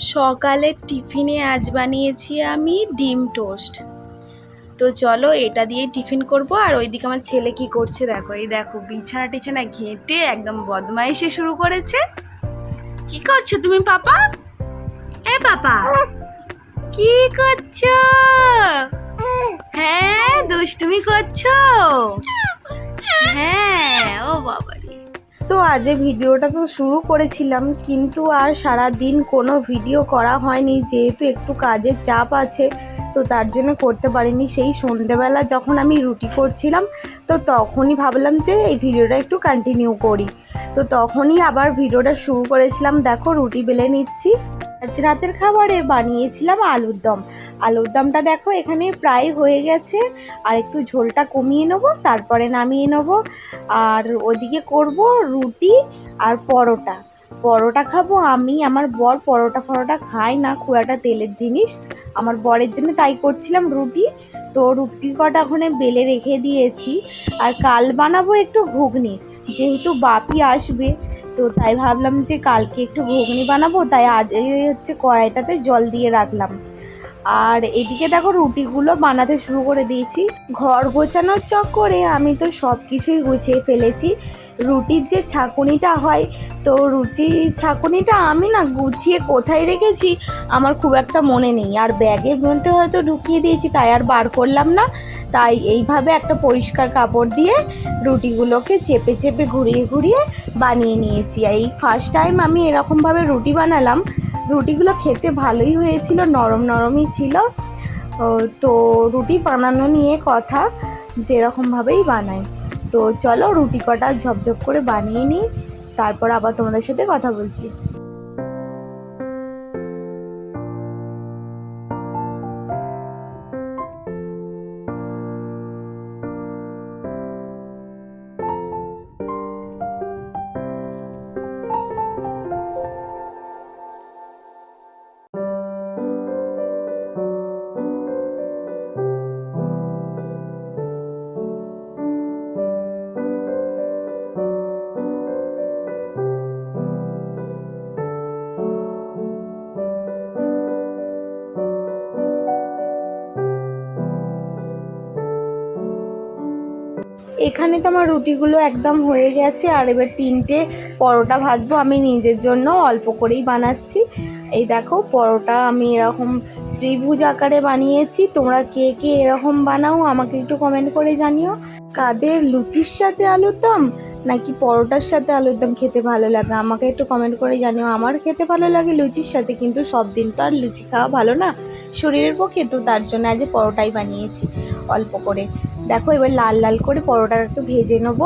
সকালের টিফিনে আজ বানিয়েছি আমি ডিম টোস্ট। তো চলো এটা দিয়ে টিফিন করব, আর ওইদিকে আমার ছেলে কি করছে দেখো। এই দেখো, বিছানা টিছানা ঘেঁটে একদম বদমাইশি শুরু করেছে। কি করছ তুমি পাপা? এ পাপা, কি করছ? হ্যাঁ দুষ্টুমি করছ? হ্যাঁ ও বাবা। তো আজ ভিডিওটা তো শুরু করেছিলাম, কিন্তু আর সারা দিন কোনো ভিডিও করা হয়নি, যেহেতু একটু কাজের চাপ আছে, তো তার জন্য করতে পারিনি। সেই সন্ধেবেলা যখন আমি রুটি করছিলাম, তো তখনই ভাবলাম যে এই ভিডিওটা একটু কন্টিনিউ করি। তো তখনই আবার ভিডিওটা শুরু করেছিলাম। দেখো রুটি বেলে নিচ্ছি। আজ রাতের খাবারে বানিয়েছিলাম আলুর দম। আলুর দমটা দেখো, এখানে প্রায় হয়ে গেছে। আর একটু ঝোলটা কমিয়ে নেব, তারপরে নামিয়ে নেব। আর ওদিকে করব রুটি আর পরোটা। পরোটা খাব আমি, আমার বর পরোটা ফরোটা খাই না, খুব একটা তেলের জিনিস। আমার বরের জন্য তাই করছিলাম রুটি। তো রুটি কটা ওখানে বেলে রেখে দিয়েছি। আর কাল বানাবো একটু ঘুগনি, যেহেতু বাপি আসবে তো তাই ভাবলাম যে কালকে একটু ঘুগনি বানাবো, তাই আজ এই হচ্ছে কড়াইটাতে জল দিয়ে রাখলাম। আর এদিকে দেখো রুটিগুলো বানাতে শুরু করে দিয়েছি। ঘর গোছানোর চক্করে আমি তো সব কিছুই গুছিয়ে ফেলেছি। রুটির যে ছাঁকুনিটা হয়, তো রুটি ছাঁকুনিটা আমি না গুছিয়ে কোথায় রেখেছি আমার খুব একটা মনে নেই। আর ব্যাগের মধ্যে হয়তো ঢুকিয়ে দিয়েছি, তাই আর বার করলাম না। তাই এইভাবে একটা পরিষ্কার কাপড় দিয়ে রুটিগুলোকে চেপে চেপে ঘুরিয়ে ঘুরিয়ে বানিয়ে নিয়েছি। এই ফার্স্ট টাইম আমি এরকমভাবে রুটি বানালাম। রুটিগুলো খেতে ভালোই হয়েছিল, নরম নরমই ছিল। তো রুটি বানানো নিয়ে কথা যেরকমভাবেই বানাই। তো চলো রুটি কটা ঝপঝপ করে বানিয়ে নিই, তারপর আবার তোমাদের সাথে কথা বলছি। এখানে তো আমার রুটিগুলো একদম হয়ে গেছে, আর এবার তিনটে পরোটা ভাজবো, আমি নিজের জন্য অল্প করেই বানাচ্ছি। এই দেখো, পরোটা আমি এরকম ত্রিভুজ আকারে বানিয়েছি, তোমরা কে কে এরকম বানাও আমাকে একটু কমেন্ট করে জানিও। কাদের লুচির সাথে আলুর দম, নাকি পরোটার সাথে আলুর দম খেতে ভালো লাগে? আমাকে একটু কমেন্ট করে জানিও, আমার খেতে ভালো লাগে লুচির সাথে, কিন্তু সব দিন তো আর লুচি খাওয়া ভালো না শরীরের পক্ষে, তো তার জন্য আজ পরোটাই বানিয়েছি অল্প করে। দেখো এবার লাল লাল করে পরোটাটা একটু ভেজে নেব।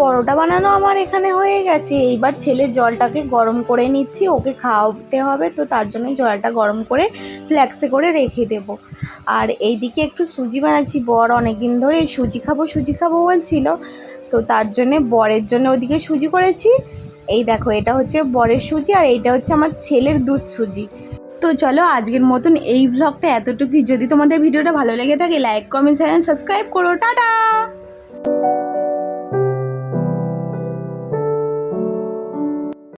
পরোটা বানানো আমার এখানে হয়ে গেছে। এইবার ছেলের জলটাকে গরম করে নিচ্ছি, ওকে খাওয়াতে হবে, তো তার জন্যই জলটা গরম করে ফ্ল্যাক্সে করে রেখে দেব। আর এইদিকে একটু সুজি বানাচ্ছি, বর অনেক দিন ধরে সুজি খাব সুজি খাব বলছিল, তো তার জন্যে বরের জন্য ওদিকে সুজি করেছি। এই দেখো, এটা হচ্ছে বরের সুজি আর এইটা হচ্ছে আমার ছেলের দুধ সুজি। তো চলো আজকের মতন এই ভ্লগটা এতটুকুই। যদি তোমাদের ভিডিওটা ভালো লেগে থাকে লাইক কমেন্ট চ্যানেল সাবস্ক্রাইব করো। টাটা!